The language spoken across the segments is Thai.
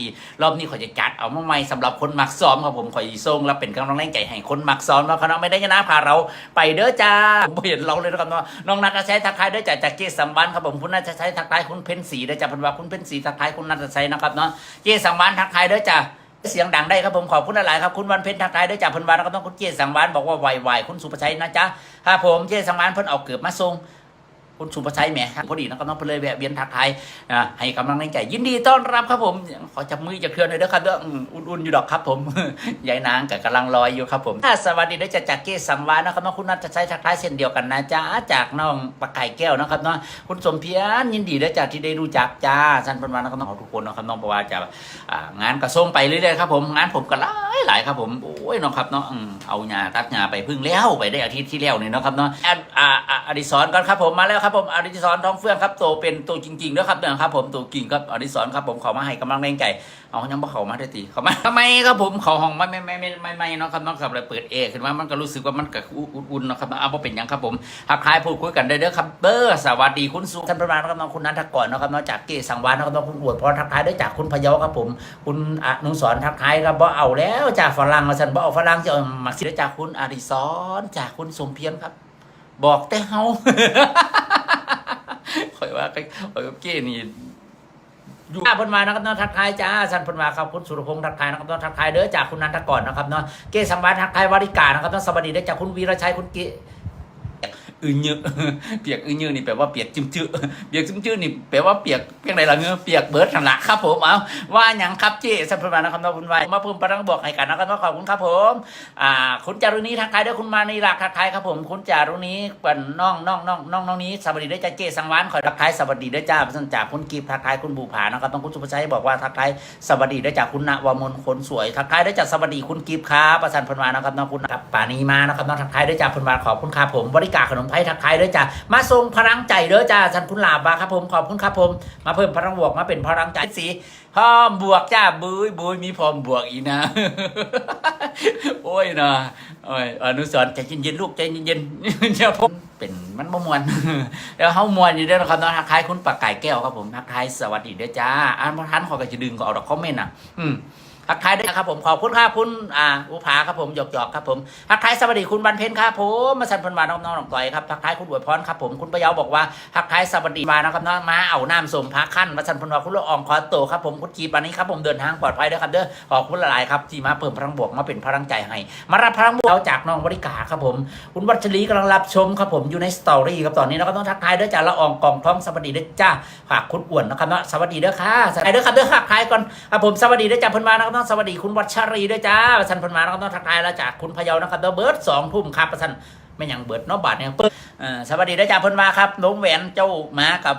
ดี รอบนี้ขอยจะจัดเอามาใหม่สำหรับคนมักซ้อมครับผมขอยสิส่งแล้วเป็นกำลังแรงใจให้คนมักซ้อมแล้วคณะไม่ได้ชนะพาเราไปเด้อจ้าผมเห็นเราเลยนะครับเนาะน้องนัทชัยทักทายเด้อจ้าจากเจสังวานครับผมคุณนัทชัยทักทายคุณเพ็ญศรีเด้อจ้าพันว่าคุณเพ็ญศรีทักทายคุณนัทชัยนะครับเนาะเจสังวานทักทายเด้อจ้าเสียงดังได้ครับผมขอบคุณหลายครับคุณวันเพ็ญทักทายด้วยจากพันวานแล้วก็ต้องคุณเจสังวานบอกว่าไหวๆคุณสุภชัยนะจ๊ะครับผมเจสังวานเพิ่นเอาเกือบมาส่ง คุณสุภชัยแหมพอดีนะครับน้องเพิ่นเลยแวะเวียนทักทายให้กำลังใจยินดีต้อนรับครับผมขอจับมือจะเคลื่อนหน่อยด้อครับเด้อดอุ่นๆอยู่ดอกครับผมยายนางกับกำลังลอยอยู่ครับผมสวัสดีด้วยจากจากเจสังวานนะครับน้องคุณนัทชัยทักทายเช่นเดียวกันนะจ๊ะจากน้องปะไก่แก้วนะครับเนาะคุณสมเพียรยินดีด้วยจากที่ได้รู้จักจ้าท่านเพันวานนะครับน้องทุกคนนะครับน้องประวาจะงานกระส่งไปเรื่อยๆครับผมงานผมก็หลายหลายครับผมโอ้ยน้องครับเนาะอืมเอาหญ้าตัดหญ้าไปพึ่งแล้วไปได้อาทิตย์ที่แล้วนี่นะครับเนาะอ่าอ่าอ่าอดิศรก่อนครับผมมาแล้วครับผมอดิศรทองเฟื่องครับโตเป็นตัวจริงๆด้วยครับเนี่ยครับผมตัวกิ่งครับอดิศรครับผมขอมาให้กำลังแรงใจเอายังบ่เขามาได้ตีเขามาทำไมครับผมเขาห้องไม่ไม่ไม่ไม่ไม่ไม่เนาะครับเนาะครับเลยเปิดเอขึ้นมามันก็รู้สึกว่ามันก็อุ่นๆเนาะครับเอาบ่เป็นยังครับผมทักทายพูดคุยกันได้เด้อครับเบอร์สวัสดีคุณสุท่านประมาณนะครับน้องคุณนันทกรนนะครับเนาะจากเกสังวานนะครับน้องคุณอวดพรทักทายด้วยจากคุณพยาครับผม คุณอนุสรทักทายครับบ่เอาแล้วจากฝรั่งมาสันบ่เอาฝรั่งจะเอามักสิจากคุณอดิศรจากคุณสมเพียรครับ บอกแต่เฮา ว่าข่อยข่อยว่าเก้นี่อยู่หน้าพนมานะครับเนาะทักทายจ้าสันพนมาครับคุณสุรพงษ์ทักทายนะครับเนาะทักทายเด้อจากคุณนันทกรนะครับเนาะเกสัมวานทักทายวาริกานะครับเนาะสวัสดีเด้อจากคุณวีรชัยคุณเก อึเยอะเปียกอึนเยอะนี่แปลว่าเปียกจิ้มจื้อเปียกจิ้มจื้อนี่แปลว่าเปียกเปียกไหนล่ะเงือเปียกเบิร์ดทันละครับผมเอาว่าหยังครับเจ้สัมพันธ์นะครับน้องคุณไว้มาเพิ่มพลังบอกให้กันนะครับน้องขอบคุณครับผมอ่าคุณจารุณีทักทายด้วยคุณมาในีรักทักทายครับผม คุณจารุณีเป็นน้องน้องน้องน้องน้องนี้สวัสดีด้วยจ้าเจสังวานขอทักทายสวัสดีด้วยจ้าพันจากคุณกีบทักทายคุณบูผานะครับต้องคุณสุภชัยบอกว่าทักทายสวัสดีด้วยจากคุณณวมลคนสวยทักทายด้วยจากสวัสดีคุณกีบครับประสันพันวานะครับน้องคุณปานีมานะครับน้องทักทายด้วยจากพันวาขอบคุณครับผมบริการขนมไทยทักทายด้วยจ้ามาส่งพลังใจเด้อจ้าท่านคุณลาบาครับผมขอบคุณครับผม มาเพิ่มพลังบวกมาเป็นพลังใจสีพร้อมบวกจ้าบุยบุยมีพร้อมบวกอีนะ โอ้ยนะโอ้ยอนุสรใจเย็นๆลูกใจเย็นๆอย่าผมเป็นมันบ่มวนแล้วเฮามวนอยู่เด้อนะครับเนาะทักทายคุณปากไก่แก้วครับผมทักทายสวัสดีเด้อจ้าอ่านบ่ทันขอก็จะดึงก็เอาดอกคอมเมนต์อะอืม ทักทายด้วยครับผมขอบคุณครับคุณอ่าอุภาครับผมหยอกหยอกครับผมทักทายสวัสดีคุณบันเพ็ญครับผมมาสันพันวาน้องน้องน้องต่อยครับทักทายคุณอวยพรครับผมคุณประเยาบอกว่าทักทายสวัสดีมานะครับน้องมาเอาน้ำสมพระขั้นมาสันพันวาคุณละอองคอโตครับผมคุณจีปานี้ครับผมเดินทางปลอดภัยด้วยครับเด้อขอบคุณหลายครับที่มาเพิ่มพลังบวกมาเป็นพลังใจให้มารับพลังบวกจากน้องบริกาครับผม คุณวัชรีกำลังรับชมครับผมอยู่ในสตอรี่ครับตอนนี้เราก็ต้องทักทายด้วยจ้าละอองกองท้องสวัสดีด้วยจ้าฝากคุณอ้วนนะครับเนาะสวัสดีด้อค่ะสวัสดีด้อครับเด้อทักทายก่อนครับผมสวัสดีด้วยจ้าเพิ่นมานะครับเนาะสวัสดีคุณวัชรีด้วยจ้าประชันพิ่นมานะครับเนาะทักทายแล้วจากคุณพยานะครับเด้อเบิร์ดสองทุ่มครับประชันไม่ยังเบิร์ดเนาะบาทเนี่ยเปิดสวัสดีด้วยจ้าพิ่นมาครับน้องแหวนเจ้ามากับ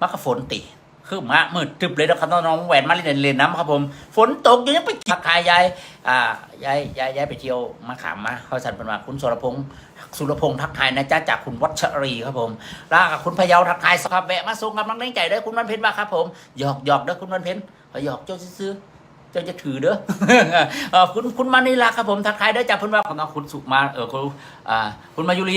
มักฝนติคือมามืดตึบเลยนะครับน้องแหวนมาเล่นเล่นน้ำครับผม ฝนตกยังไปทักทายยายอ่ายายยายยายไปเที่ยวมาขามมาเขาสันเพิ่นมาคุณสุรพงษ์สุรพงษ์ทักทายนะจ๊ะจากคุณวัชรีครับผมลากับคุณพยาทักทายสครับแวะมาส่งกำลังแรงใจด้อคุณวันเพ็ญมาครับผมหยอกหยอกด้อคุณวันเพ็ญหยอกเจ้าซื้อ จ้าจะถือเด้อคุณคุณมานีลาครับผมทักทายเด้จากคุณว่าของคุณสุมาเออคุณอ่าคุณมายุรี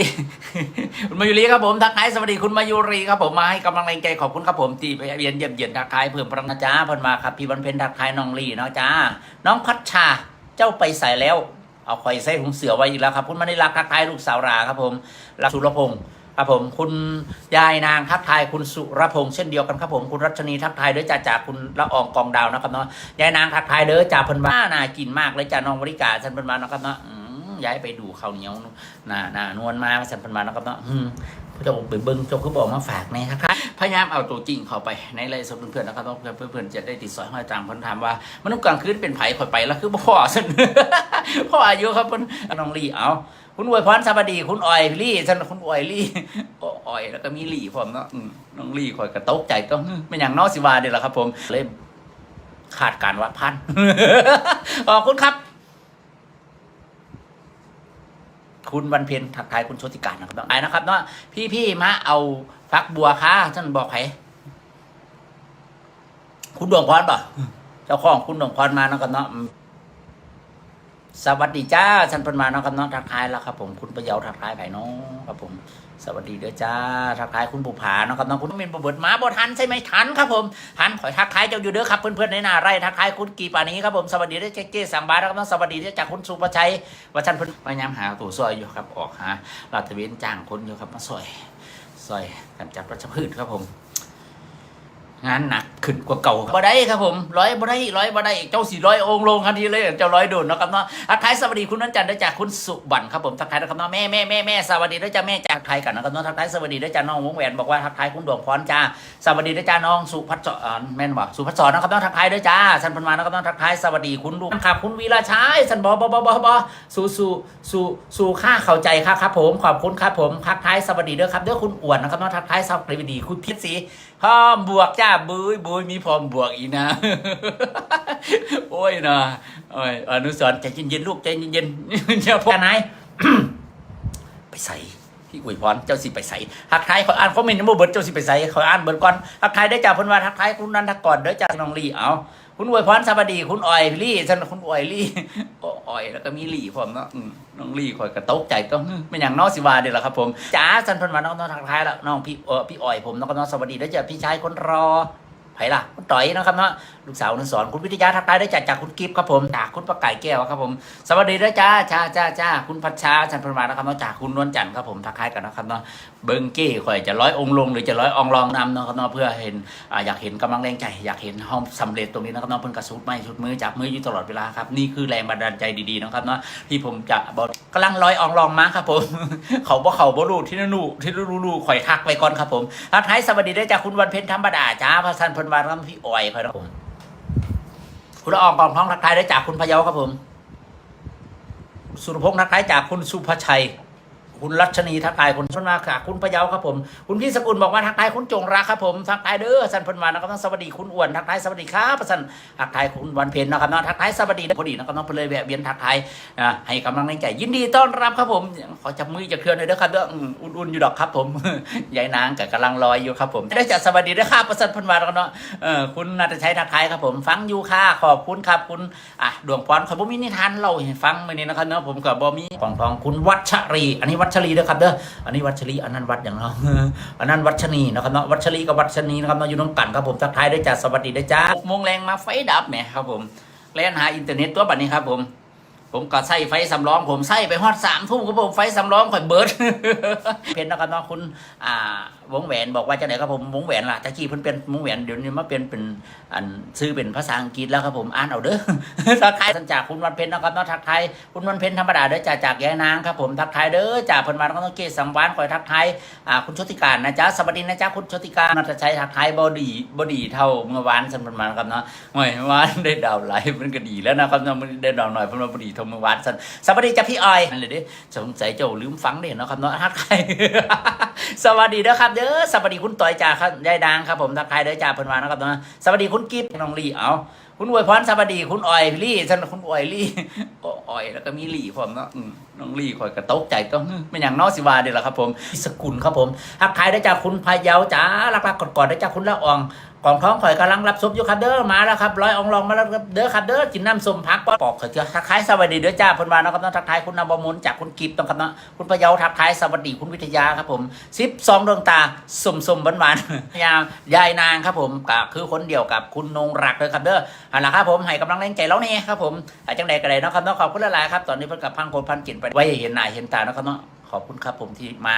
คุณมายุรีครับผมทักทายสวัสดีคุณมายุรีครับผมมาให้กำลังแรงใจขอบคุณครับผมที่ไปเยียนเยี่ยมเยียนทักทายเพิ่มพลังนะจ๊ะเพิ่นมาครับพี่วันเพ็ญทักทายน้องลีเนาะจ้าน้องพัชชาเจ้าไปใส่แล้วเอาคอยใส่หุงเสือไว้อีกแล้วครับคุณมณีรักทักทายลูกสาวราครับผมรักสุรพงศ์ ครับผมคุณยายนางทักทายคุณสุรพงศ์เช่นเดียวกันครับผมคุณรัชนีทักทายเด้อจ่าจ่าคุณละอองกองดาวนะครับเนาะยายนางทักทายเด้อจ่าเพิ่นบ้าน่ากินมากเลยจ่าน้องบริการฉันเพิ่นมานะครับเนาะย้ายไปดูข้าวเหนียวน่าน่านวลมาฉันเพิ่นมานะครับเนาะอืมเจ้าไปเบิ้งเจ้าคือบอกมาฝากในทักทายพยายามเอาตัวจริงเข้าไปในไลฟ์สดเพื่อนๆนะครับเพื่อนเพื่อนจะได้ติดสอยห้อยตามเพิ่นถามว่ามันต้องกลางคืนเป็นไผข่อยไปแล้วคือพ่อฉันพ่ออายุครับเพิ่นน้องลีเอา คุณอวยพรสวัสดี คุณออยลี่ฉันคุณออยลี่โอ้ออยแล้วก็มีลี่ผมเนาะน้องลี่คอยกระตกใจต้องไม่อย่างนอสิวาเดี๋ยวละครับ ผมเลยขาดการว่าพันขอบคุณครับ คุณวันเพ็ญทักทายคุณโชติการนะครับไอ้นะครับเนาะพี่พี่ๆมาเอาฟักบัวค่ะท่านบอกใครคุณดวงพรป่ะเจ้าของคุณดวงพรมานะครับเนาะ สวัสดีจ้าฉันพิ่นมาเนาะครับเน้องทักทายแล้วครับผมคุณประเยาทักทายไผ่น้องครับผม สวัสดีเด้อจ้าทักทายคุณบุภาเนาะครับน้องคุณเมนบเบิดมาบทันใช่ไหมทันครับผมทันขอยทักทายเจ้าอยู่เด้อครับเพื่อนๆในหน้าไร่ทักทายคุณกีปานี้ครับผมสวัสดีเด้อเจ๊เก้สังบาทแล้วก็ต้องสวัสดีเด้อจากคุณสุภชัยว่าฉันเพิ่นพยายามหาตัวซอยอยู่ครับออกหาลาดตระเวนจ้างคนอยู่ครับมาซอยซอยกันจับรัชพืชครับผม งานหนัก ขึ้นกว่าเก่าบ่ได้ครับผมร้อยบ่ได้ร้อยบ่ได้เจ้าสี่ร้อยองค์ลงทันทีเลยเจ้าร้อยโดนเนาะครับเนาะทักทายสวัสดีคุณนันจันทร์ได้จากคุณสุบันครับผมทักทายนะครับเนาะแม่แม่แม่แม่สวัสดีได้จ้าแม่จากไทยกันนะครับเนาะทักทายสวัสดีได้จ้าน้องวงแหวนบอกว่าทักทายคุณดวงพรจ้าสวัสดีได้จ้าน้องสุพัฒน์แม่นบ่สุพัฒน์สอนนะครับเนาะทักทายด้วยจ้าสันพันมานะครับเนาะทักทายสวัสดีคุณลูกครับคุณวีระชัยสันบอบอบอบอบอสู่สู่สู่สู่ค่าเข้าใจครับครับผมขอบคุณครับผมทักทายสวัสดีด้วยครับเด้อคุณอ้วนนะครับเนาะทักทายสวัสดีคุณพิษศรี พร้อมบวกจ้าบุยบุยมีพร้อมบวกอีนะ โอ้ยนะโอ้ยอนุสรใจเย็นๆลูกใจเย็นๆเจ้าพกนายไปใส่พี่อวยพรเจ้าสิไปใส่ทักทายขออ่านคอมเมนต์ยังบ่เบิดเจ้าสิไปใส่ขออ่านเบิดก่อนทักทายได้จากเพิ่นว่าทักทายคุณนันทกรเด้อจากน้องลีเอา คุณอวยพรสวัสดี คุณออยลี่ฉันคุณออยลี่โอ้ออยแล้วก็มีลี่ผมเนาะน้องลี่คอยกระตกใจก็ไม่อย่างน้อสิวาเดี๋ยวละครับผมจ้าฉันพันว่าน้องน้องทักทายแล้วน้องพี่เออพี่ออยผมน้องก็น้องสวัสดีแล้วจะพี่ชายคนรอ ไผล่ะคุณต่อยนะครับเนาะลูกสาวนุสรคุณวิทยาทักทายได้จากจากคุณกิฟต์ครับผมจากคุณประไก่แก้วครับผมสวัสดีด้วยจ้าจ้าจ้าจ้าคุณพัชชาชันพรมานะครับเนาะจากคุณนวลจันทร์ครับผมทักทายกันนะครับเนาะเบิงเก้ข่อยจะร้อยองลงหรือจะร้อยองค์รองนำเนาะครับเนาะเพื่อเห็นอยากเห็นกำลังแรงใจ อยากเห็นห้องสำเร็จตรงนี้นะครับเนาะเพิ่นกระสุดไม้ชุดมือจับมืออยู่ตลอดเวลาครับนี่คือแรงบันดาลใจดีๆนะครับเนาะที่ผมจะบอกกำลังร้อยองค์รองมาครับผมเขาบ่เขาบ่รู้ที่นั่นู่ที่รู้รู้ข่อยทักไปก่อนครับผมทักทายสวัสดีด้วยจ้าคุณวันเพ็ญธรรมดาจ้าพระสันพนวารัมพี่อ้อยข่อยนะผม คุณละอองกองท้องทักทายได้จากคุณพะเยาครับผม สุรพงษ์ทักทายจากคุณสุภชัย คุณรัชนีทักทายคุณชนมาค่ะ คุณพะเยาครับผม คุณพี่สกุลบอกว่าทักทายคุณจงรักครับผมทักทายเด้อสันพนวานะครับต้องสวัสดีคุณอ้วนทักทายสวัสดีครับสันทักทายคุณวันเพ็ญนะครับเนาะทักทายสวัสดีพอดีนะครับน้องเพลยแวะเวียนทักทายให้กำลังใจยินดีต้อนรับครับผมขอจับมือจะเคลื่อนเลยเด้อครับเด้ออุ่นๆอยู่ดอกครับผมยายนางกับกำลังลอยอยู่ครับผมได้จัดสวัสดีด้วยครับประสันพนวานะครับเนาะเอคุณนัทชัยทักทายครับผมฟังอยู่ค่ะขอบคุณครับคุณอะดวงพรขอบ่มีนิทานเล่าให้ฟังมื้อนี้นะครับเนาะผมกับบ่มีปองทองคุณวัชรี อันนี้วัชรีเด้อครับเด้ออันนี้วัชรีอันนั้นวัดอย่างเราอันนั้นวัชนีนะครับเนาะวัชรีกับวัชนีนะครับเนาะอยู่น้องกันครับผมทักทายด้วยจ้าสวัสดีด้วยจ้า6โมงแรงมาไฟดับแหมครับผมแล่นหาอินเทอร์เน็ตตัวบัดนี้ครับผมผมก็ใส่ไฟสำรอง ผมใส่ไปฮอดสามทุ่มครับผมไฟสำรองข่อยเบิดเพนนะครับเนาะคุณอ่า วงแหวนบอกว่าจะไหนครับผมวงแหวนล่ะตะกี้เพิ่นเป็นวงแหวนเดี๋ยวนี้มาเป็นเป็นอันซื้อเป็นภาษาอังกฤษแล้วครับผมอ่านเอาเด้อทักทายสัญจากคุณวันเพ็ญนะครับนาะทักทายคุณวันเพ็ญธรรมดาเด้อจากจากยายนางครับผมทักทายเด้อจากเพิ่นมาแล้วก็ต้องเกศสังวานคอยทักทายอ่าคุณชติการนะจ๊ะสวัสดีนะจ๊ะคุณชติการนัทชัยทักทายบอดีบอดีเท่าเมื่อวานสันเพิ่นมาครับเนาะเมื่อวานได้ดาวไหลายมันก็ดีแล้วนะครับเนาะมันได้ดาวหน่อยเพิ่นมาบอดีเท่าเมื่อวานสันสวัสดีจ้าพี่ออยนั่นเลยเดิสงสัยเจ้าลืมฟังเด่นะครับเนาะทักทายสวัสดีเด้อครับเด้อสวัสดีคุณต่อยจ่าครับยายดังครับผมทักทายเด้อจ่าเพิ่นวานะครับนะสวัสดีคุณกิฟต์น้องลี่เอาคุณอวยพรสวัสดีคุณออยลี่ฉันคุณออยลี่อ้ออยแล้วก็มีลี่ผมเนาะ น้องลี่คอยกระตกใจก็ไม่อย่างน้อสิวาเดี๋ยวละครับผมสกุลครับผมทักทายได้จากคุณพายเยาจ้ารักๆกอดๆได้จากคุณละอองกองท้องข่อยกำลังรับซุปอยู่ครับเด้อมาแล้วครับร้อยองลองมาแล้วครับเด้อครับเด้อกินน้ำส้มพักปอกข่อยเถอะทักทายสวัสดีเด้อจ้าพนวาเนะครับเนาะทักทายคุณนำบมุนจากคุณกิฟต์ต้องครับเนาะคุณพะเยาทักทายสวัสดีคุณวิทยาครับผมสิบสองดวงตาสมสมหวานหวานยาวยายนางครับผมก็คือคนเดียวกับคุณนงรักเลยครับเด้อหันละครับผมให้กำลังแรงใจแล้วนี่ครับผมอาจังใดก็ได้เนาะครับเนาะขอบคุณหลายๆครับตอนนี้เพิ่นกับพังคนพันกินไปไว้เห็นหน้าเห็นตาเนาะครับเนาะขอบคุณครับผมที่มา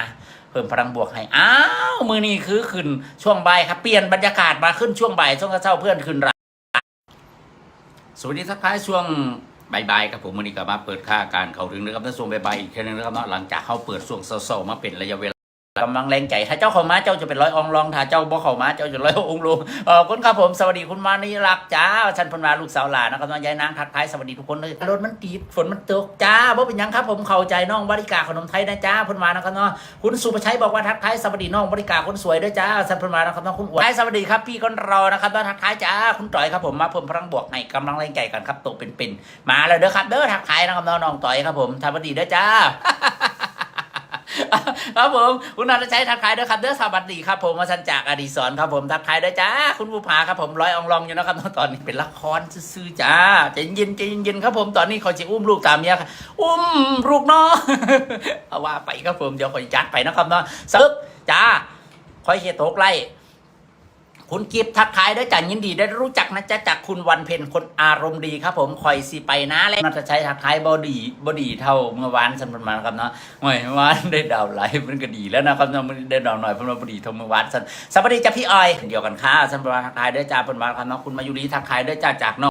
เพิ่มพลังบวกให้อ้าวมือนี้คือขึ้นช่วงบ่ายครับเปลี่ยนบรรยากาศมาขึ้นช่วงบ่ายช่วงเช้าเพื่อนขึ้นราสวัสดีทักทายช่วงบ่ายๆครับผมมือนี้ก็มาเปิดค่าการเขาถึงนะครับในช่วงบ่ายๆอีกแค่นึงนะครับเนาะหลังจากเขาเปิดช่วงเช้าๆมาเป็นระยะเวลา กำลังแรงใจ ถ้าเจ้าเข้ามาเจ้าจะเป็นร้อยองค์รอง ถ้าเจ้าบ่เข้ามาเจ้าจะร้อยองค์ลงเออคุณครับผม สวัสดีคุณมานี่รักจ้าชันพนมาลูกสาวหลานนะครับน้องยายนางทักทายสวัสดีทุกคนเลยรถมันติดฝนมันตกจ้าบ่เป็นยังครับผมเข้าใจน้องบริการขนมไทยนะจ้าพนมานะครับเนาะคุณสุภชัยบอกว่าทักทายสวัสดีน้องบริการคนสวยด้วยจ้าสันพนมานะครับน้องคุณอวดสวัสดีครับพี่คนรอนะครับน้องทักทายจ้าคุณต่อยครับผมมาเพิ่มพลังบวกให้กำลังแรงใจกันครับตกเป็นๆมาแล้วเด้อครับเด้อทักทายนะครับน้องน้องต่อยครับผมสวัสดีด้วยจ้า ครับผม คุณนันทชัยทักทายด้วยครับเด้อสวัสดีครับผมมาสันจากอดีศรครับผมทักทายด้วยจ้าคุณภูผาครับผมร้อยองลองอยู่นะครับตอนนี้เป็นละครซื่อจ้าใจเย็นใจเย็นครับผมตอนนี้เขาจะอุ้มลูกตามเมียครับอุ้มลูกเนาะเอาว่าไปครับผมเดี๋ยวคอยจัดไปนะครับเนาะซึกจ้าคอยเฮตกไล่ คุณกิฟทักทายด้วยจ้ายินดีได้รู้จักนะจ๊ะจากคุณวันเพ็ญคนอารมณ์ดีครับผมคอยสีไปนะแล้วนัทชัยทักทายบอดีบอดีเท่าเมื่อวานสันพันมาครับเนาะเมื่อวานได้ดาวไลฟ์มันก็ดีแล้วนะครับเนาะมันได้ดาวหน่อยเพราะว่าบอดีเทรมาวัดสันสวัสดีจ้าพี่ออยเดียวกันค่ะสันประมาทักทายด้วยจ้าเพิ่นมาครับเนาะคุณมายุรีทักทายด้วยจ้าจากนอก